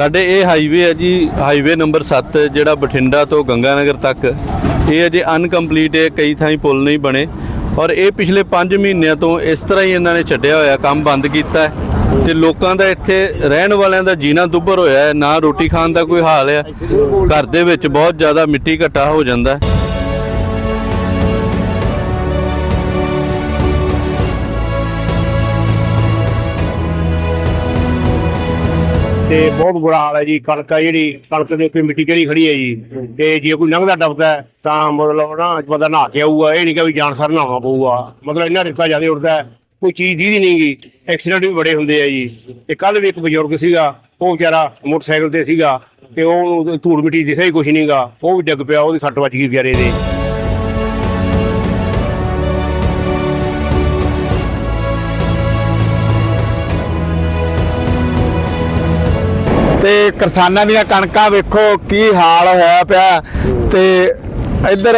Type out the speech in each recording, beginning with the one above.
ਸਾਡੇ ਇਹ ਹਾਈਵੇ ਹੈ ਜੀ ਹਾਈਵੇ ਨੰਬਰ 7 ਜਿਹੜਾ ਬਠਿੰਡਾ ਤੋਂ ਗੰਗਾਨਗਰ ਤੱਕ। ਇਹ ਅਜੇ ਅਨਕੰਪਲੀਟ ਹੈ, ਕਈ ਥਾਈਂ ਪੁਲ ਨਹੀਂ ਬਣੇ। ਔਰ ਇਹ ਪਿਛਲੇ 5 ਮਹੀਨਿਆਂ ਤੋਂ ਇਸ ਤਰ੍ਹਾਂ ਹੀ ਇਹਨਾਂ ਨੇ ਛੱਡਿਆ ਹੋਇਆ, ਕੰਮ ਬੰਦ ਕੀਤਾ ਹੈ। ਤੇ ਲੋਕਾਂ ਦਾ ਇੱਥੇ ਰਹਿਣ ਵਾਲਿਆਂ ਦਾ ਜੀਣਾ ਦੁੱਭਰ ਹੋਇਆ ਹੈ, ਨਾ ਰੋਟੀ ਖਾਣ ਦਾ ਕੋਈ ਹਾਲ ਹੈ ਘਰ ਦੇ ਵਿੱਚ ਬਹੁਤ ਜ਼ਿਆਦਾ ਮਿੱਟੀ ਘੱਟਾ ਹੋ ਜਾਂਦਾ ਹੈ। ਤੇ ਬਹੁਤ ਬੁਰਾ ਹਾਲ ਹੈ ਜੀ, ਕਣਕ ਆ ਜਿਹੜੀ, ਕਣਕ ਦੇ ਉੱਤੇ ਮਿੱਟੀ ਚੜੀ ਖੜੀ ਹੈ ਜੀ? ਤੇ ਜੇ ਕੋਈ ਲੰਘਦਾ ਟੱਪਦਾ ਤਾਂ ਮਤਲਬ ਨਾ ਬੰਦਾ ਨਹਾ ਕੇ ਆਊਗਾ, ਇਹ ਨਹੀਂ ਕਿ ਵੀ ਜਾਨ ਸਰ ਨਹਾਉਣਾ ਪਊਗਾ। ਮਤਲਬ ਇੰਨਾ ਰਿਸਕਾ ਜ਼ਿਆਦਾ ਉੱਠਦਾ ਕੋਈ ਚੀਜ਼ ਦੀ ਨਹੀਂ ਗੀ। ਐਕਸੀਡੈਂਟ ਵੀ ਬੜੇ ਹੁੰਦੇ ਆ ਜੀ। ਤੇ ਕੱਲ ਵੀ ਇੱਕ ਬਜ਼ੁਰਗ ਸੀਗਾ, ਉਹ ਵਿਚਾਰਾ ਮੋਟਰਸਾਈਕਲ ਤੇ ਸੀਗਾ, ਤੇ ਉਹ ਧੂੜ ਮਿੱਟੀ ਦਿਸਿਆ ਹੀ ਕੁਛ ਨਹੀਂਗਾ ਉਹ ਵੀ ਡਿੱਗ ਪਿਆ, ਉਹਦੀ ਸੱਟ ਵੱਜ ਗਈ ਵਿਚਾਰੇ ਦੇ। ਕਿਸਾਨਾਂ ਦੀਆਂ ਕਣਕਾਂ ਵੇਖੋ ਕੀ ਹਾਲ ਹੋਇਆ ਪਿਆ। ਤੇ ਇੱਧਰ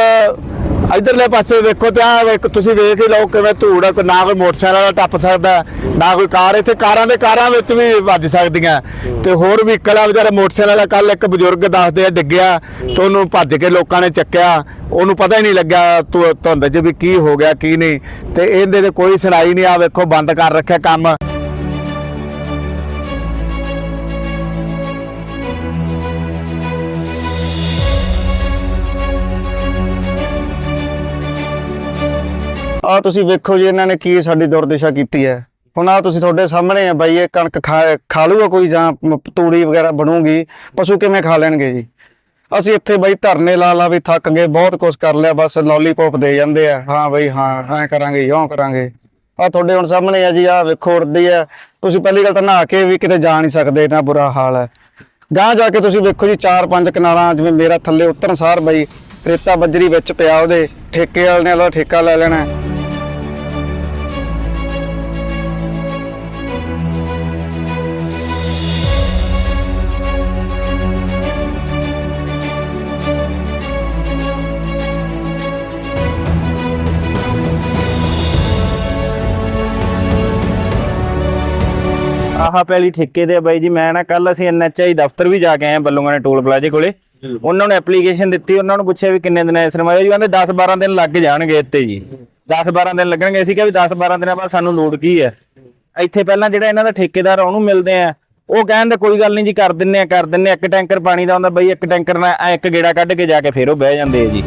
ਇਧਰਲੇ ਪਾਸੇ ਵੇਖੋ ਤਾਂ ਤੁਸੀਂ ਵੇਖ ਹੀ ਲਓ ਕਿਵੇਂ ਧੂੜ ਆ, ਨਾ ਕੋਈ ਮੋਟਰਸਾਈਕਲ ਵਾਲਾ ਟੱਪ ਸਕਦਾ ਨਾ ਕੋਈ ਕਾਰ ਇੱਥੇ ਕਾਰਾਂ ਦੇ ਕਾਰਾਂ ਵਿੱਚ ਵੀ ਵੱਜ ਸਕਦੀਆਂ। ਤੇ ਹੋਰ ਵਹੀਕਲ ਆ ਵਿਚਾਰੇ ਮੋਟਰਸਾਈਕਲ ਵਾਲਾ ਕੱਲ ਇੱਕ ਬਜ਼ੁਰਗ ਦੱਸਦੇ ਆ ਡਿੱਗਿਆ ਤੇ ਉਹਨੂੰ ਭੱਜ ਕੇ ਲੋਕਾਂ ਨੇ ਚੱਕਿਆ। ਉਹਨੂੰ ਪਤਾ ਹੀ ਨਹੀਂ ਲੱਗਿਆ ਧੁ- ਧੁੰਦ 'ਚ ਵੀ ਕੀ ਹੋ ਗਿਆ ਕੀ ਨਹੀਂ। ਤੇ ਇਹਦੇ ਤੇ ਕੋਈ ਸੁਣਾਈ ਨਹੀਂ ਆ ਵੇਖੋ ਬੰਦ ਕਰ ਰੱਖਿਆ ਕੰਮ। ਆ ਤੁਸੀਂ ਵੇਖੋ ਜੀ, ਇਹਨਾਂ ਨੇ ਕੀ ਸਾਡੀ ਦੁਰਦਸ਼ਾ ਕੀਤੀ ਹੈ। ਹੁਣ ਆ ਤੁਸੀਂ ਤੁਹਾਡੇ ਸਾਹਮਣੇ ਆ ਬਾਈ, ਇਹ ਕਣਕ ਖਾ ਲੂਗਾ ਕੋਈ ਜਾਂ ਤੂੜੀ ਵਗੈਰਾ ਬਣੂਗੀ, ਪਸ਼ੂ ਕਿਵੇਂ ਖਾ ਲੈਣਗੇ ਜੀ? ਅਸੀਂ ਇੱਥੇ ਬਾਈ ਧਰਨੇ ਲਾ ਲਾ ਵੀ ਥੱਕ ਗਏ, ਬਹੁਤ ਕੁਝ ਕਰ ਲਿਆ, ਬਸ ਲੋਲੀਪੌਪ ਦੇ ਜਾਂਦੇ ਆ। ਹਾਂ ਬਾਈ, ਹਾਂ ਐਂ ਕਰਾਂਗੇ ਯੋਂ ਕਰਾਂਗੇ। ਆ ਤੁਹਾਡੇ ਹੁਣ ਸਾਹਮਣੇ ਆ ਜੀ ਆ ਵੇਖੋ ਉੜਦੀ ਆ। ਤੁਸੀਂ ਪਹਿਲੀ ਗੱਲ ਤਾਂ ਨਹਾ ਕੇ ਵੀ ਕਿਤੇ ਜਾ ਨਹੀਂ ਸਕਦੇ, ਇੰਨਾ ਬੁਰਾ ਹਾਲ ਹੈ। ਗਾਂ ਜਾ ਕੇ ਤੁਸੀਂ ਵੇਖੋ ਜੀ, ਚਾਰ ਪੰਜ ਕਨਾਲਾਂ ਜਿਵੇਂ ਮੇਰਾ ਥੱਲੇ ਉਤਰਨ ਸਾਰ ਬਈ, ਰੇਤਾ ਬੱਜਰੀ ਵਿੱਚ ਪਿਆ ਉਹਦੇ, ਠੇਕੇ ਵਾਲੇ ਨੇ ਉਹਦਾ ਠੇਕਾ ਲੈ ਲੈਣਾ। ਆਹ ਪਹਿਲੀ ਠੇਕੇ ਤੇ ਬਾਈ ਜੀ ਮੈਂ ਨਾ ਕੱਲ ਅਸੀਂ ਐਨਐਚਆਈ ਦਫ਼ਤਰ ਵੀ ਜਾ ਕੇ ਆਏ ਬੱਲੂਆਂ ਦੇ ਟੋਲ ਪਲਾਜ਼ੇ ਕੋਲੇ। ਉਹਨਾਂ ਨੂੰ ਐਪਲੀਕੇਸ਼ਨ ਦਿੱਤੀ ਉਹਨਾਂ ਨੂੰ ਪੁੱਛਿਆ ਵੀ ਕਿੰਨੇ ਦਿਨ ਐਸ ਰਮਾਇਆ ਜੀ ਕਹਿੰਦੇ 10 12 ਦਿਨ ਲੱਗ ਜਾਣਗੇ ਇੱਥੇ ਜੀ। 10 12 ਦਿਨ ਲੱਗਣਗੇ। ਅਸੀਂ ਕਿਹਾ ਵੀ 10 12 ਦਿਨਾਂ ਬਾਅਦ ਸਾਨੂੰ ਲੋੜ ਕੀ ਹੈ? ਇੱਥੇ ਪਹਿਲਾਂ ਜਿਹੜਾ ਇਹਨਾਂ ਦਾ ਠੇਕੇਦਾਰ ਉਹਨੂੰ ਮਿਲਦੇ ਆ। ਉਹ ਕਹਿੰਦੇ ਕੋਈ ਗੱਲ ਨਹੀਂ ਜੀ ਕਰ ਦਿੰਨੇ ਆ ਕਰ ਦਿੰਨੇ ਆ। ਇੱਕ ਟੈਂਕਰ ਪਾਣੀ ਦਾ ਹੁੰਦਾ ਬਈ ਇੱਕ ਟੈਂਕਰ ਨਾਲ ਇੱਕ ਗੇੜਾ ਕੱਢ ਕੇ ਜਾ ਕੇ ਫੇਰ ਉਹ ਬਹਿ ਜਾਂਦੇ ਆ ਜੀ।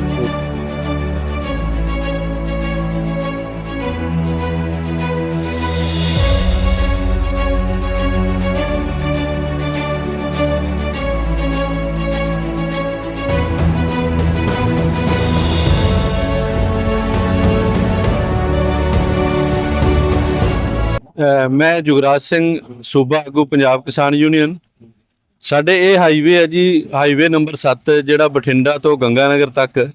ਮੈਂ ਜੁਗਰਾਜ ਸਿੰਘ ਸੂਬਾ ਆਗੂ, ਪੰਜਾਬ ਕਿਸਾਨ ਯੂਨੀਅਨ। ਸਾਡੇ ਇਹ ਹਾਈਵੇ ਹੈ ਜੀ ਹਾਈਵੇ ਨੰਬਰ 7 ਜਿਹੜਾ ਬਠਿੰਡਾ ਤੋਂ ਗੰਗਾਨਗਰ ਤੱਕ।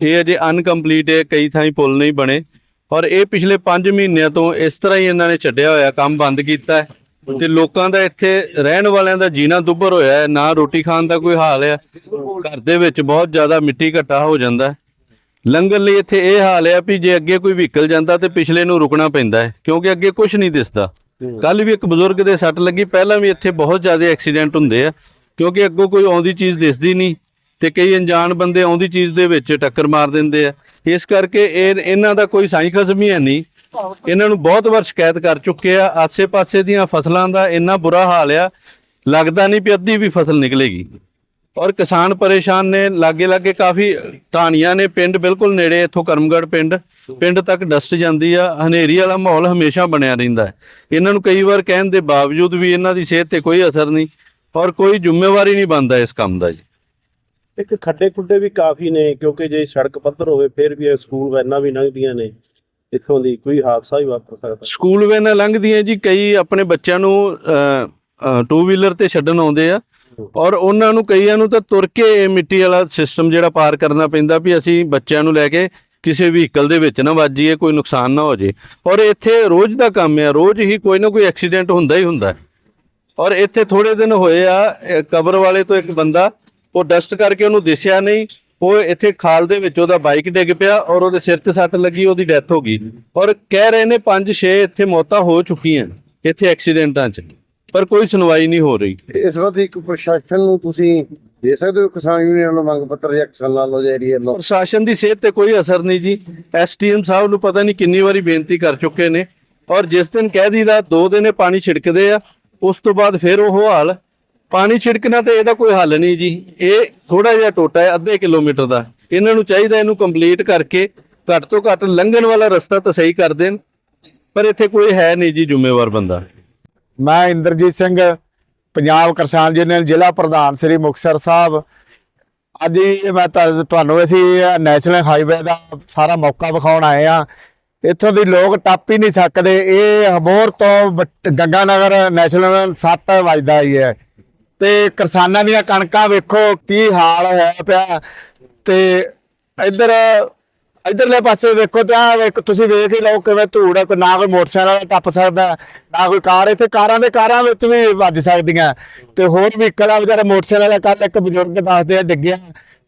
ਇਹ ਅਜੇ ਅਨਕੰਪਲੀਟ ਹੈ ਕਈ ਥਾਈਂ ਪੁਲ ਨਹੀਂ ਬਣੇ। ਔਰ ਇਹ ਪਿਛਲੇ 5 ਮਹੀਨਿਆਂ ਤੋਂ ਇਸ ਤਰ੍ਹਾਂ ਹੀ ਇਹਨਾਂ ਨੇ ਛੱਡਿਆ ਹੋਇਆ, ਕੰਮ ਬੰਦ ਕੀਤਾ ਹੈ। ਤੇ ਲੋਕਾਂ ਦਾ ਇੱਥੇ ਰਹਿਣ ਵਾਲਿਆਂ ਦਾ ਜੀਣਾ ਦੁੱਭਰ ਹੋਇਆ ਹੈ, ਨਾ ਰੋਟੀ ਖਾਣ ਦਾ ਕੋਈ ਹਾਲ ਹੈ। ਘਰ ਦੇ ਵਿੱਚ ਬਹੁਤ ਜ਼ਿਆਦਾ ਮਿੱਟੀ ਘੱਟਾ ਹੋ ਜਾਂਦਾ ਹੈ। ਲੰਘਣ ਲਈ ਇੱਥੇ ਇਹ ਹਾਲ ਹੈ ਵੀ ਜੇ ਅੱਗੇ ਕੋਈ ਵਹੀਕਲ ਜਾਂਦਾ ਤੇ ਪਿਛਲੇ ਨੂੰ ਰੁਕਣਾ ਪੈਂਦਾ ਹੈ ਕਿਉਂਕਿ ਅੱਗੇ ਕੁਝ ਨਹੀਂ ਦਿਸਦਾ। ਕੱਲ ਵੀ ਇੱਕ ਬਜ਼ੁਰਗ ਦੇ ਸੱਟ ਲੱਗੀ ਪਹਿਲਾਂ ਵੀ ਇੱਥੇ ਬਹੁਤ ਜ਼ਿਆਦਾ ਐਕਸੀਡੈਂਟ ਹੁੰਦੇ ਆ ਕਿਉਂਕਿ ਅੱਗੋਂ ਕੋਈ ਆਉਂਦੀ ਚੀਜ਼ ਦਿਸਦੀ ਨਹੀਂ ਤੇ ਕਈ ਅਣਜਾਣ ਬੰਦੇ ਆਉਂਦੀ ਚੀਜ਼ ਦੇ ਵਿੱਚ ਟੱਕਰ ਮਾਰ ਦਿੰਦੇ ਆ। ਇਸ ਕਰਕੇ ਇਹ ਇਹਨਾਂ ਦਾ ਕੋਈ ਸਾਈ ਖਸਮ ਹੀ ਹੈ ਨਹੀਂ। ਇਹਨਾਂ ਨੂੰ ਬਹੁਤ ਵਾਰ ਸ਼ਿਕਾਇਤ ਕਰ ਚੁੱਕੇ ਆ। ਆਸੇ-ਪਾਸੇ ਦੀਆਂ ਫਸਲਾਂ ਦਾ ਇੰਨਾ ਬੁਰਾ ਹਾਲ ਆ ਲੱਗਦਾ ਨਹੀਂ ਵੀ ਅੱਧੀ ਵੀ ਫਸਲ ਨਿਕਲੇਗੀ। ਔਰ ਕਿਸਾਨ ਪਰੇਸ਼ਾਨ ਨੇ ਲਾਗੇ ਲਾਗੇ ਕਾਫੀ ਟਾਣੀਆਂ ਨੇ ਪਿੰਡ ਬਿਲਕੁਲ ਨੇੜੇ ਇੱਥੋਂ ਕਰਮਗੜ੍ਹ ਪਿੰਡ ਪਿੰਡ ਤੱਕ ਡਸਟ ਜਾਂਦੀ ਆ ਹਨੇਰੀ ਵਾਲਾ ਮਾਹੌਲ ਹਮੇਸ਼ਾ ਬਣਿਆ ਰਹਿੰਦਾ ਹੈ। ਇਹਨਾਂ ਨੂੰ ਕਈ ਵਾਰ ਕਹਿਣ ਦੇ ਬਾਵਜੂਦ ਵੀ ਇਹਨਾਂ ਦੀ ਸਿਹਤ ਤੇ ਕੋਈ ਅਸਰ ਨਹੀਂ ਔਰ ਕੋਈ ਜ਼ਿੰਮੇਵਾਰੀ ਨਹੀਂ ਬਣਦਾ ਇਸ ਕੰਮ ਦਾ ਜੀ। ਇੱਕ ਖੱਡੇ ਖੁੱਡੇ ਵੀ ਕਾਫੀ ਨੇ ਕਿਉਂਕਿ ਜੇ ਸੜਕ ਪੱਧਰ ਹੋਵੇ ਫਿਰ ਵੀ ਇਹ ਸਕੂਲ ਵੈਨਾਂ ਵੀ ਲੰਘਦੀਆਂ ਨੇ ਇੱਥੋਂ ਦੀ ਕੋਈ ਹਾਦਸਾ ਵੀ ਵਾਪਰ ਸਕਦਾ। ਸਕੂਲ ਵੈਨਾਂ ਲੰਘਦੀਆਂ ਜੀ ਕਈ ਆਪਣੇ ਬੱਚਿਆਂ ਨੂੰ ਟੂ ਵੀਲਰ ਤੇ ਛੱਡਣ ਆਉਂਦੇ ਆ ਔਰ ਉਹਨਾਂ ਨੂੰ ਕਈਆਂ ਨੂੰ ਤਾਂ ਤੁਰ ਕੇ ਇਹ ਮਿੱਟੀ ਵਾਲਾ ਸਿਸਟਮ ਜਿਹੜਾ ਪਾਰ ਕਰਨਾ ਪੈਂਦਾ ਵੀ ਅਸੀਂ ਬੱਚਿਆਂ ਨੂੰ ਲੈ ਕੇ ਕਿਸੇ ਵਹੀਕਲ ਦੇ ਵਿੱਚ ਨਾ ਵੱਜੀਏ, ਕੋਈ ਨੁਕਸਾਨ ਨਾ ਹੋ ਜੇ। ਔਰ ਇੱਥੇ ਰੋਜ਼ ਦਾ ਕੰਮ ਹੈ ਰੋਜ਼ ਹੀ ਕੋਈ ਨਾ ਕੋਈ ਐਕਸੀਡੈਂਟ ਹੁੰਦਾ ਹੀ ਹੁੰਦਾ। ਔਰ ਇੱਥੇ ਥੋੜੇ ਦਿਨ ਹੋਏ ਆ ਕਬਰ ਵਾਲੇ ਤੋਂ ਇੱਕ ਬੰਦਾ, ਉਹ ਡਸਟ ਕਰਕੇ ਉਹਨੂੰ ਦਿਸਿਆ ਨਹੀਂ। ਉਹ ਇੱਥੇ ਖਾਲ ਦੇ ਵਿੱਚ ਉਹਦਾ ਬਾਈਕ ਡਿੱਗ ਪਿਆ ਔਰ ਉਹਦੇ ਸਿਰ ਤੇ ਸੱਟ ਲੱਗੀ, ਉਹਦੀ ਡੈਥ ਹੋ ਗਈ। ਔਰ ਕਹਿ ਰਹੇ ਨੇ 5-6 ਇੱਥੇ ਮੌਤਾਂ ਹੋ ਚੁੱਕੀਆਂ, ਇੱਥੇ ਐਕਸੀਡੈਂਟਾਂ 'ਚ। ਪਰ ਕੋਈ ਸੁਣਵਾਈ ਨਹੀਂ ਹੋ ਰਹੀ। ਇਸ ਵਕਤ ਇੱਕ ਪ੍ਰਸ਼ਾਸਨ ਨੂੰ ਤੁਸੀਂ ਦੇ ਸਕਦੇ ਹੋ ਕਿਸਾਨ ਯੂਨੀਅਨ ਨੂੰ ਮੰਗ ਪੱਤਰ ਜਾਂ ਕਿਸਾਨਾਂ ਨੂੰ ਏਰੀਆ ਨੂੰ ਪ੍ਰਸ਼ਾਸਨ ਦੀ ਸਿਹਤ ਤੇ ਕੋਈ ਅਸਰ ਨਹੀਂ ਜੀ। ਐਸਟੀਐਮ ਸਾਹਿਬ ਨੂੰ ਪਤਾ ਨਹੀਂ ਕਿੰਨੀ ਵਾਰੀ ਬੇਨਤੀ ਕਰ ਚੁੱਕੇ ਨੇ। ਔਰ ਜਿਸ ਦਿਨ ਕਹਿ ਦੀਦਾ ਦੋ ਦਿਨੇ ਪਾਣੀ ਛਿੜਕਦੇ ਆ ਉਸ ਤੋਂ ਬਾਅਦ ਫਿਰ ਉਹ ਹਾਲ। ਪਾਣੀ ਛਿੜਕਣਾ ਤੇ ਇਹਦਾ ਕੋਈ ਹੱਲ ਨਹੀਂ ਜੀ। ਇਹ ਥੋੜਾ ਜਿਹਾ ਟੋਟਾ ਹੈ ਅੱਧੇ ਕਿਲੋਮੀਟਰ ਦਾ। ਇਹਨਾਂ ਨੂੰ ਚਾਹੀਦਾ ਇਹਨੂੰ ਕੰਪਲੀਟ ਕਰਕੇ ਘੱਟ ਤੋਂ ਘੱਟ ਲੰਘਣ ਵਾਲਾ ਰਸਤਾ ਤਾਂ ਸਹੀ ਕਰ ਦੇਣ। ਪਰ ਇੱਥੇ ਕੋਈ ਹੈ ਨਹੀਂ ਜੀ ਜ਼ਿੰਮੇਵਾਰ ਬੰਦਾ। ਮੈਂ ਇੰਦਰਜੀਤ ਸਿੰਘ, ਪੰਜਾਬ ਕਿਸਾਨ ਯੂਨੀਅਨ ਜ਼ਿਲ੍ਹਾ ਪ੍ਰਧਾਨ ਸ੍ਰੀ ਮੁਕਤਸਰ ਸਾਹਿਬ। ਅੱਜ ਮੈਂ ਤੁਹਾਨੂੰ ਅਸੀਂ ਨੈਸ਼ਨਲ ਹਾਈਵੇ ਦਾ ਸਾਰਾ ਮੌਕਾ ਵਿਖਾਉਣ ਆਏ ਆ ਇੱਥੋਂ ਦੀ ਲੋਕ ਟੱਪ ਹੀ ਨਹੀਂ ਸਕਦੇ। ਇਹ ਹਬੋਰ ਤੋਂ ਗੰਗਾ ਨਗਰ ਨੈਸ਼ਨਲ 7 ਵੱਜਦਾ ਹੀ ਹੈ। ਤੇ ਕਿਸਾਨਾਂ ਦੀਆਂ ਕਣਕਾਂ ਵੇਖੋ, ਕੀ ਹਾਲ ਹੋਇਆ ਪਿਆ। ਤੇ ਇੱਧਰ ਇਧਰਲੇ ਪਾਸੇ ਵੇਖੋ ਤਾਂ ਆਹ ਵੇਖ, ਤੁਸੀਂ ਵੇਖ ਹੀ ਲਓ ਕਿਵੇਂ ਧੂੜ ਹੈ ਕੋਈ ਨਾ ਕੋਈ ਮੋਟਰਸਾਈਕਲ ਵਾਲਾ ਟੱਪ ਸਕਦਾ, ਨਾ ਕੋਈ ਕਾਰ, ਇੱਥੇ ਕਾਰਾਂ ਦੇ ਕਾਰਾਂ ਵਿੱਚ ਵੀ ਵੱਜ ਸਕਦੀਆਂ। ਤੇ ਹੋਰ ਵਹੀਕਲ ਆ ਵਿਚਾਰੇ ਮੋਟਰਸਾਈਕਲ ਵਾਲਾ ਕੱਲ ਇੱਕ ਬਜ਼ੁਰਗ ਦੱਸਦੇ ਆ, ਡਿੱਗਿਆ,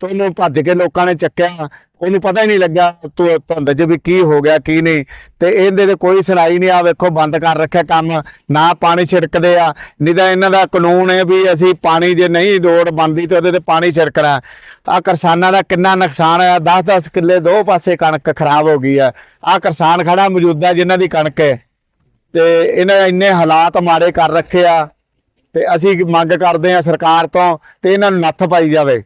ਤੇ ਉਹਨੂੰ ਭੱਜ ਕੇ ਲੋਕਾਂ ਨੇ ਚੱਕਿਆ। ਉਹਨੂੰ ਪਤਾ ਹੀ ਨਹੀਂ ਲੱਗਾ ਧੁ- ਧੁੰਦ 'ਚ ਵੀ ਕੀ ਹੋ ਗਿਆ, ਕੀ ਨਹੀਂ। ਤੇ ਇਹਦੇ ਤੇ ਕੋਈ ਸੁਣਾਈ ਨਹੀਂ ਆ, ਵੇਖੋ ਬੰਦ ਕਰ ਰੱਖਿਆ ਕੰਮ, ਨਾ ਪਾਣੀ ਛਿੜਕਦੇ ਆ, ਨਹੀਂ ਤਾਂ ਇਹਨਾਂ ਦਾ ਕਾਨੂੰਨ ਹੈ ਵੀ ਅਸੀਂ ਪਾਣੀ ਜੇ ਨਹੀਂ ਰੋਡ ਬੰਦੀ ਤੇ ਉਹਦੇ ਤੇ ਪਾਣੀ ਛਿੜਕਣਾ। ਆ ਕਿਸਾਨਾਂ ਦਾ ਕਿੰਨਾ ਨੁਕਸਾਨ ਆ 10-10 ਕਿੱਲੇ ਦੋ ਪਾਸੇ ਕਣਕ ਖਰਾਬ ਹੋ ਗਈ ਆ। ਆ ਕਿਸਾਨ ਖੜਾ ਮੌਜੂਦਾ ਜਿਨ੍ਹਾਂ ਦੀ ਕਣਕ ਹੈ। ਤੇ ਇਹਨਾਂ ਇੰਨੇ ਹਾਲਾਤ ਮਾੜੇ ਕਰ ਰੱਖੇ ਆ, ਤੇ ਅਸੀਂ ਮੰਗ ਕਰਦੇ ਆ ਸਰਕਾਰ ਤੋਂ, ਤੇ ਇਹਨਾਂ ਨੂੰ ਨੱਥ ਪਾਈ ਜਾਵੇ।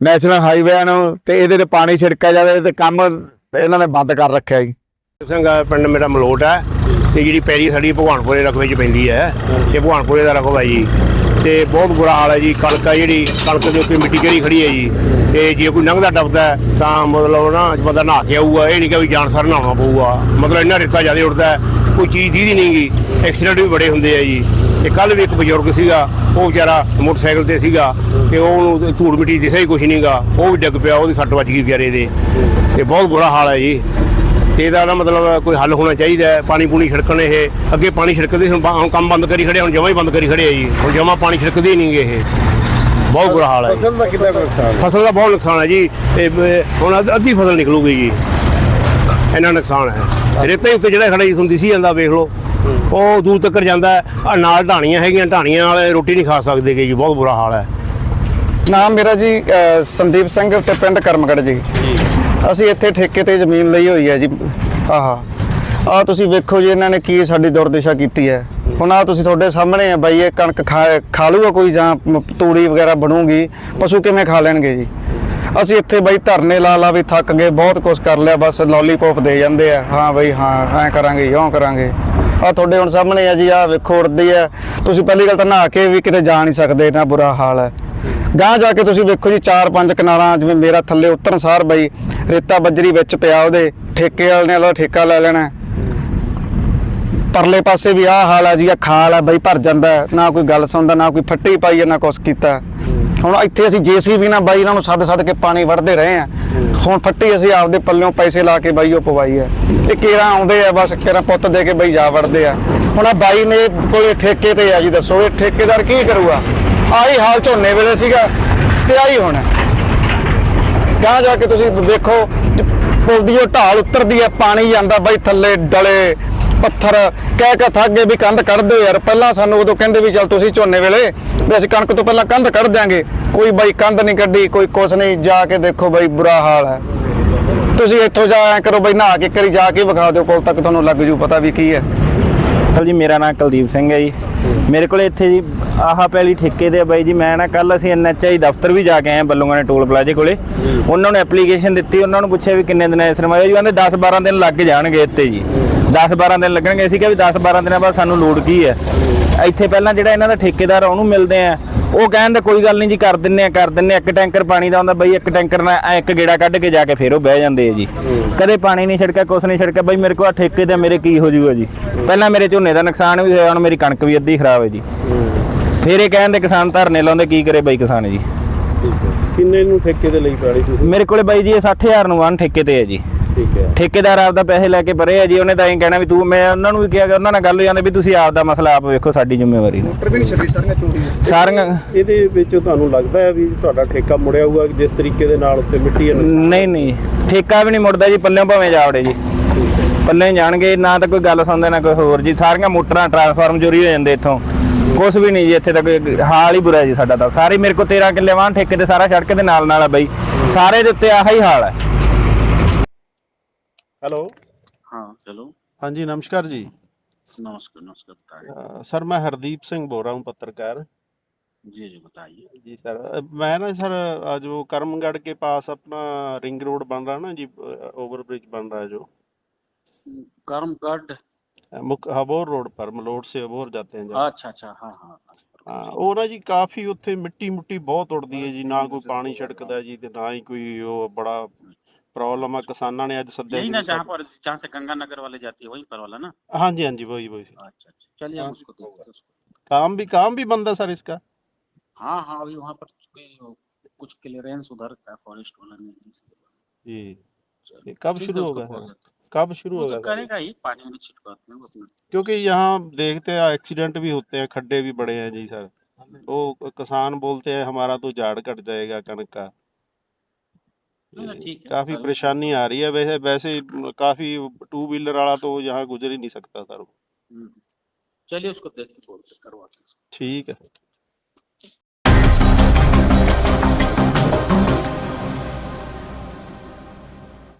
ਨੈਸ਼ਨਲ ਹਾਈਵੇ ਨੂੰ ਤੇ ਇਹਦੇ ਤੇ ਪਾਣੀ ਛਿੜਕਿਆ ਜਾਵੇ ਤੇ ਕੰਮ ਇਹਨਾਂ ਨੇ ਬੰਦ ਕਰ ਰੱਖਿਆ ਜੀ। ਸਿੰਘ ਪਿੰਡ ਮੇਰਾ ਮਲੋਟ ਹੈ ਤੇ ਜਿਹੜੀ ਪੈਰੀ ਸਾਡੀ ਭਗਵਾਨਪੁਰੇ ਰਕਬੇ 'ਚ ਪੈਂਦੀ ਹੈ ਇਹ ਭਗਵਾਨਪੁਰੇ ਦਾ ਰਕਬਾ ਜੀ। ਤੇ ਬਹੁਤ ਬੁਰਾ ਹਾਲ ਹੈ ਜੀ, ਕਣਕ ਆ ਜਿਹੜੀ, ਕਣਕ ਦੇ ਉੱਤੇ ਮਿੱਟੀ ਘੇਰੀ ਖੜੀ ਹੈ ਜੀ। ਤੇ ਜੇ ਕੋਈ ਲੰਘਦਾ ਟੱਪਦਾ ਤਾਂ ਮਤਲਬ ਨਾ ਬੰਦਾ ਨਹਾ ਕੇ ਆਊਗਾ, ਇਹ ਨਹੀਂ ਕਿ ਵੀ ਜਾਨ ਸਰ ਨਹਾਉਣਾ ਪਊਗਾ। ਮਤਲਬ ਇੰਨਾ ਰੇਤਾ ਜ਼ਿਆਦਾ ਉੱਡਦਾ ਕੋਈ ਚੀਜ਼ ਦੀਦੀ ਨਹੀਂਗੀ ਐਕਸੀਡੈਂਟ ਵੀ ਬੜੇ ਹੁੰਦੇ ਆ ਜੀ। ਤੇ ਕੱਲ ਵੀ ਇੱਕ ਬਜ਼ੁਰਗ ਸੀਗਾ ਉਹ ਵਿਚਾਰਾ ਮੋਟਰਸਾਈਕਲ ਤੇ ਸੀਗਾ ਤੇ ਉਹਨੂੰ ਧੂੜ ਮਿੱਟੀ ਦਿਸਿਆ ਹੀ ਕੁਛ ਨਹੀਂਗਾ ਉਹ ਵੀ ਡਿੱਗ ਪਿਆ ਉਹਦੀ ਸੱਟ ਵੱਜ ਗਈ ਵਿਚਾਰੇ ਦੇ ਤੇ ਬਹੁਤ ਬੁਰਾ ਹਾਲ ਹੈ ਜੀ। ਤੇ ਇਹਦਾ ਨਾ ਮਤਲਬ ਕੋਈ ਹੱਲ ਹੋਣਾ ਚਾਹੀਦਾ ਹੈ ਪਾਣੀ ਪੂਣੀ ਛਿੜਕਣ ਇਹ ਅੱਗੇ ਪਾਣੀ ਛਿੜਕਦੇ ਹੁਣ ਬਾ- ਹੁਣ ਕੰਮ ਬੰਦ ਕਰੀ ਖੜੇ ਹੁਣ ਜਮਾ ਹੀ ਬੰਦ ਕਰੀ ਖੜੇ ਆ ਜੀ। ਹੁਣ ਜਮਾ ਪਾਣੀ ਛਿੜਕਦੇ ਹੀ ਨਹੀਂਗੇ ਇਹ। ਬਹੁਤ ਬੁਰਾ ਹਾਲ ਹੈ ਜੀ। ਫਸਲ ਦਾ ਕਿੰਨਾ ਕੁ ਨੁਕਸਾਨ ਹੈ? ਫਸਲ ਦਾ ਬਹੁਤ ਨੁਕਸਾਨ ਹੈ ਜੀ। ਇਹ ਬ- ਹੁਣ ਅੱਧ- ਅੱਧੀ ਫਸਲ ਨਿਕਲੂਗੀ ਜੀ। ਇੰਨਾ ਨੁਕਸਾਨ ਹੈ। ਰੇਤੇ ਹੀ ਉੱਤੇ ਜਿਹੜਾ ਖੜਾ ਜੀ ਤੁਹਾਨੂੰ ਦਿਸੀ ਜਾਂਦਾ ਵੇਖ ਲਓ। ਉਹ ਦੂਰ ਤੱਕ ਜਾਂਦਾ ਆ ਨਾਲ ਢਾਣੀਆਂ ਹੈਗੀਆਂ ਢਾਣੀਆਂ ਵਾਲੇ ਰੋਟੀ ਨਹੀਂ ਖਾ ਸਕਦੇ ਜੀ ਬਹੁਤ ਬੁਰਾ ਹਾਲ ਹੈ। ਨਾਮ ਮੇਰਾ ਜੀ ਸੰਦੀਪ ਸਿੰਘ ਤੇ ਪਿੰਡ ਕਰਮਗੜ ਜੀ। ਅਸੀਂ ਇੱਥੇ ਠੇਕੇ ਤੇ ਜ਼ਮੀਨ ਲਈ ਹੋਈ ਹੈ ਜੀ। ਆਹਾ ਆ ਤੁਸੀਂ ਵੇਖੋ ਜੀ ਇਹਨਾਂ ਨੇ ਕੀ ਸਾਡੀ ਦੁਰਦਸ਼ਾ ਕੀਤੀ ਹੈ। ਹੁਣ ਆ ਤੁਸੀਂ ਤੁਹਾਡੇ ਸਾਹਮਣੇ ਆ ਬਾਈ ਇਹ ਕਣਕ ਖਾ ਖਾ ਲੂਗਾ ਕੋਈ ਜਾਂ ਤੂੜੀ ਵਗੈਰਾ ਬਣੂਗੀ ਪਸ਼ੂ ਕਿਵੇਂ ਖਾ ਲੈਣਗੇ ਜੀ? ਅਸੀਂ ਇੱਥੇ ਬਾਈ ਧਰਨੇ ਲਾ ਲਾ ਵੀ ਥੱਕ ਗਏ ਬਹੁਤ ਕੁਝ ਕਰ ਲਿਆ ਬਸ ਲੋਲੀਪੌਪ ਦੇ ਜਾਂਦੇ ਆ। ਹਾਂ ਬਈ ਹਾਂ ਐਂ ਕਰਾਂਗੇ ਇਉਂ ਕਰਾਂਗੇ। ਆ ਤੁਹਾਡੇ ਹੁਣ ਸਾਹਮਣੇ ਆ ਜੀ ਆ ਵੇਖੋ ਉੜਦੀ ਹੈ ਤੁਸੀਂ ਪਹਿਲੀ ਗੱਲ ਤਾਂ ਨਹਾ ਕੇ ਵੀ ਕਿਤੇ ਜਾ ਨਹੀਂ ਸਕਦੇ ਇੰਨਾ ਬੁਰਾ ਹਾਲ ਹੈ ਗਾਂ ਜਾ ਕੇ ਤੁਸੀਂ ਵੇਖੋ ਜੀ ਚਾਰ ਪੰਜ ਕਨਾਲਾਂ ਜਿਵੇਂ ਮੇਰਾ ਥੱਲੇ ਉਤਰਨ ਸਾਰ ਬਈ ਰੇਤਾ ਬੱਜਰੀ ਵਿੱਚ ਪਿਆ ਉਹਦੇ ਠੇਕੇ ਵਾਲੇ ਨੇ ਵਾਲਾ ਠੇਕਾ ਲੈ ਲੈਣਾ। ਪਰਲੇ ਪਾਸੇ ਵੀ ਆਹ ਹਾਲ ਆ ਜੀ ਆ ਖਾਲ ਆ ਬਈ ਭਰ ਜਾਂਦਾ। ਨਾ ਕੋਈ ਗੱਲ ਸੁਣਦਾ ਨਾ ਕੋਈ ਫੱਟੀ ਪਾਈ ਹੈ, ਨਾ ਕੁਛ ਕੀਤਾ। ਹੁਣ ਇੱਥੇ ਅਸੀਂ ਜੀਸੀਬੀ ਨਾਲ ਬਾਈ ਇਹਨਾਂ ਨੂੰ ਸੱਦ ਸੱਦ ਕੇ ਪਾਣੀ ਵੜਦੇ ਰਹੇ ਆ। ਹੁਣ ਫੱਟੀ ਅਸੀਂ ਆਪਦੇ ਪੱਲਿਓਂ ਪੈਸੇ ਲਾ ਕੇ ਬਾਈ ਉਹ ਪਵਾਈ ਹੈ ਇਹ ਕੇਰਾ ਆਉਂਦੇ ਆ ਬਸ ਕੇਰਾ ਪੁੱਤ ਦੇ ਕੇ ਬਈ ਜਾ ਵੜਦੇ ਆ। ਹੁਣ ਆ ਬਾਈ ਨੇ ਕੋਲੇ ਠੇਕੇ ਤੇ ਆ ਜੀ ਦੱਸੋ ਇਹ ਠੇਕੇਦਾਰ ਕੀ ਕਰੂਗਾ? ਆਹੀ ਹਾਲ ਝੋਨੇ ਵੇਲੇ ਸੀਗਾ ਤੇ ਆਹੀ ਹੋਣਾ। ਗਾਂ ਜਾ ਕੇ ਤੁਸੀਂ ਵੇਖੋ ਪੁਲ ਦੀ ਉਹ ਢਾਲ ਉਤਰਦੀ ਹੈ ਪਾਣੀ ਜਾਂਦਾ ਬਾਈ ਥੱਲੇ ਡਲੇ। ਪੱਥਰ ਕਹਿ ਕੇ ਥੱਕ ਗਏ ਵੀ ਕੰਧ ਕੱਢ ਦਿਓ ਯਾਰ। ਪਹਿਲਾਂ ਸਾਨੂੰ ਉਦੋਂ ਕਹਿੰਦੇ ਵੀ ਚੱਲ ਤੁਸੀਂ ਝੋਨੇ ਵੇਲੇ, ਵੀ ਅਸੀਂ ਕਣਕ ਤੋਂ ਪਹਿਲਾਂ ਕੰਧ ਕੱਢ ਦਿਆਂਗੇ। ਕੋਈ ਬਾਈ ਕੰਧ ਨਹੀਂ ਕੱਢੀ, ਕੋਈ ਕੁਛ ਨਹੀਂ। ਜਾ ਕੇ ਦੇਖੋ ਬਾਈ, ਬੁਰਾ ਹਾਲ ਹੈ। ਤੁਸੀਂ ਇੱਥੋਂ ਜਾ ਐਂ ਕਰੋ ਬਈ, ਨਹਾ ਕੇ ਕਰੀ ਜਾ ਕੇ ਵਿਖਾ ਦਿਓ ਕੋਲ ਤੱਕ ਤੁਹਾਨੂੰ ਲੱਗ ਜੂ, ਪਤਾ ਵੀ ਕੀ ਹੈ। ਚਲ ਜੀ, ਮੇਰਾ ਨਾਮ ਕੁਲਦੀਪ ਸਿੰਘ ਹੈ ਜੀ। ਮੇਰੇ ਕੋਲ ਇੱਥੇ ਜੀ, ਆਹ ਪਹਿਲੀ ਠੇਕੇ ਤੇ ਆ ਬਾਈ ਜੀ, ਮੈਂ ਨਾ ਕੱਲ ਅਸੀਂ ਐਨਐਚਆਈ ਦਫ਼ਤਰ ਵੀ ਜਾ ਕੇ ਆਏ ਨੇ ਟੋਲ ਪਲਾਜ਼ੇ ਕੋਲੇ। ਉਹਨਾਂ ਨੂੰ ਐਪਲੀਕੇਸ਼ਨ ਦਿੱਤੀ, ਉਹਨਾਂ ਨੂੰ ਪੁੱਛਿਆ ਵੀ ਕਿੰਨੇ ਦਿਨ ਐ ਸਰਮਾਇਆ ਜੀ ਕਹਿੰਦੇ 10 12 ਦਿਨ ਲੱਗ ਜਾਣਗੇ ਇੱਥੇ ਜੀ। 10 12 ਦਿਨ ਲੱਗਣਗੇ। ਅਸੀਂ ਕਿਹਾ ਵੀ 10 12 ਦਿਨਾਂ ਬਾਅਦ ਸਾਨੂੰ ਲੋਡ ਕੀ ਹੈ? ਇੱਥੇ ਪਹਿਲਾਂ ਜਿਹੜਾ ਇਹਨਾਂ ਦਾ ਠੇਕੇਦਾਰ ਆ ਉਹਨੂੰ ਮਿਲਦੇ ਆ। ਉਹ ਕਹਿੰਦੇ ਕੋਈ ਗੱਲ ਨਹੀਂ ਜੀ ਕਰ ਦਿੰਨੇ ਆ ਕਰ ਦਿੰਨੇ ਇੱਕ ਟੈਂਕਰ ਪਾਣੀ ਦਾ ਹੁੰਦਾ ਬਈ ਇੱਕ ਟੈਂਕਰ ਨਾਲ ਇੱਕ ਗੇੜਾ ਕੱਢ ਕੇ ਜਾ ਕੇ ਫੇਰ ਉਹ ਬਹਿ ਜਾਂਦੇ ਆ ਜੀ। ਕਦੇ ਪਾਣੀ ਨਹੀਂ ਛਿੜਕਿਆ ਕੁਛ ਨਹੀਂ ਛਿੜਕਿਆ। ਬਈ ਮੇਰੇ ਕੋਲ ਆ ਠੇਕੇ ਤੇ ਮੇਰੇ ਕੀ ਹੋ ਜਾਊਗਾ ਜੀ? ਪਹਿਲਾਂ ਮੇਰੇ ਝੋਨੇ ਦਾ ਨੁਕਸਾਨ ਵੀ ਹੋਇਆ ਹੁਣ ਮੇਰੀ ਕਣਕ ਵੀ ਅੱਧੀ ਖਰਾਬ ਹੈ ਜੀ। ਫੇਰ ਇਹ ਕਹਿੰਦੇ ਕਿਸਾਨ ਧਰਨੇ ਲਾਉਂਦੇ ਕੀ ਕਰੇ ਬਈ ਕਿਸਾਨ ਜੀ? ਕਿੰਨੇ ਨੂੰ ਠੇਕੇ ਤੇ ਲਈ ਤੁਸੀਂ? ਮੇਰੇ ਕੋਲੇ ਬਾਈ ਜੀ ਇਹ 60000 ਨੂੰ ਵਨ ਠੇਕੇ ਤੇ ਹੈ ਜੀ। ਠੀਕ ਹੈ। ਠੇਕੇਦਾਰ ਆਪਦਾ ਪੈਸੇ ਲੈ ਕੇ ਪਰੇ ਆ ਜੀ ਉਹਨੇ ਤਾਂ ਐਂ ਕਹਿਣਾ ਵੀ ਤੂੰ ਮੈਂ ਉਹਨਾਂ ਨੂੰ ਵੀ ਕਿਹਾ ਕਿ ਉਹਨਾਂ ਨਾਲ ਗੱਲ ਹੋ ਜਾਂਦੀ ਵੀ ਤੁਸੀਂ ਆਪਦਾ ਮਸਲਾ ਆਪ ਵੇਖੋ ਸਾਡੀ ਜ਼ਿੰਮੇਵਾਰੀ ਨਹੀਂ ਸਾਰੀਆਂ ਇਹਦੇ ਵਿੱਚ ਤੁਹਾਨੂੰ ਲੱਗਦਾ ਹੈ ਵੀ ਤੁਹਾਡਾ ਠੇਕਾ ਮੁੜਿਆ ਹੋਊਗਾ ਕਿ ਜਿਸ ਤਰੀਕੇ ਦੇ ਨਾਲ ਉੱਤੇ ਮਿੱਟੀ ਹੈ ਨਹੀਂ ਨਹੀਂ। ਠੇਕਾ ਵੀ ਨਹੀਂ ਮੁੜਦਾ ਜੀ ਪੱਲਿਓਂ ਭਾਵੇਂ ਜਾਵੜੇ ਜੀ। ਪੱਲੇ ਜਾਣਗੇ ਨਾ ਤਾਂ ਕੋਈ ਗੱਲ ਸੁਣਦੇ ਨਾ ਕੋਈ ਹੋਰ ਜੀ। ਸਾਰੀਆਂ ਮੋਟਰਾਂ ਟਰਾਂਸਫਾਰਮ ਚੋਰੀ ਹੋ ਜਾਂਦੇ ਇੱਥੋਂ। ਕੁਛ ਵੀ ਨਹੀਂ ਜੀ ਇੱਥੇ ਤੱਕ ਹਾਲ ਹੀ ਬੁਰਾ ਜੀ ਸਾਡਾ ਤਾਂ। ਸਾਰੇ ਮੇਰੇ ਕੋਲ 13 ਕਿੱਲੇ ਵਾਂ ਠੇਕੇ ਤੇ ਸਾਰਾ ਸੜਕ ਦੇ ਨਾਲ ਨਾਲ ਆ ਬਈ। ਸਾਰੇ ਦੇ ਉੱਤੇ ਆਹੀ ਹਾਲ ਹੈ। हेलो हाँ चलो हाँ जी नमस्कार जी नमस्कार नमस्कार बताइए अ, सर मैं हरदीप सिंह बोल रहा हूँ पत्रकार जी जी बताइए जी सर अ, मैं ना सर अ, जो करमगढ़ के पास अपना रिंग रोड बन रहा है ना जी ओवर ब्रिज बन रहा है जो कर्मगढ़ अ, मुक हबोर रोड पर मलोट से हबोर जाते हैं जब अच्छा अच्छा हाँ हाँ ਹਾਂ ਉਹ ਨਾ ਜੀ ਕਾਫੀ ਉੱਥੇ ਮਿੱਟੀ ਮੁੱਟੀ ਬਹੁਤ ਉੜਦੀ ਹੈ ਜੀ ਨਾ ਕੋਈ ਪਾਣੀ ਛਿੜਕਦਾ ਜੀ ਤੇ ਨਾ ਹੀ ਕੋਈ ਉਹ ਬੜਾ प्रॉब्लम है किसानों ने आज सद्या यही ना जहाँ पर जहाँ से गंगानगर वाले जाती है वहीं पर वाला ना? हाँ जी हाँ जी वही वही। अच्छा, अच्छा चलिए हम उसको देखते हैं। काम भी काम भी बंद है सर इसका। हाँ हाँ अभी वहाँ पर कुछ क्लियरेंस उधर का फॉरेस्ट वाला ने जी। कब शुरू होगा कब शुरू होगा करेगा ही पानी में छिटकाते हैं क्योंकि यहाँ देखते हैं एक्सीडेंट भी होते हैं खड्डे भी बड़े हैं जी सर। वो किसान बोलते हैं हमारा तो झाड़ कट जाएगा कनक का। चलो, ये ठीक है, काफी सर। परेशानी आ रही है वैसे वैसे काफी टू व्हीलर वाला तो यहाँ गुजर ही नहीं सकता सर हम्म। चलिए उसको देख के बोलते करवाते हैं ठीक है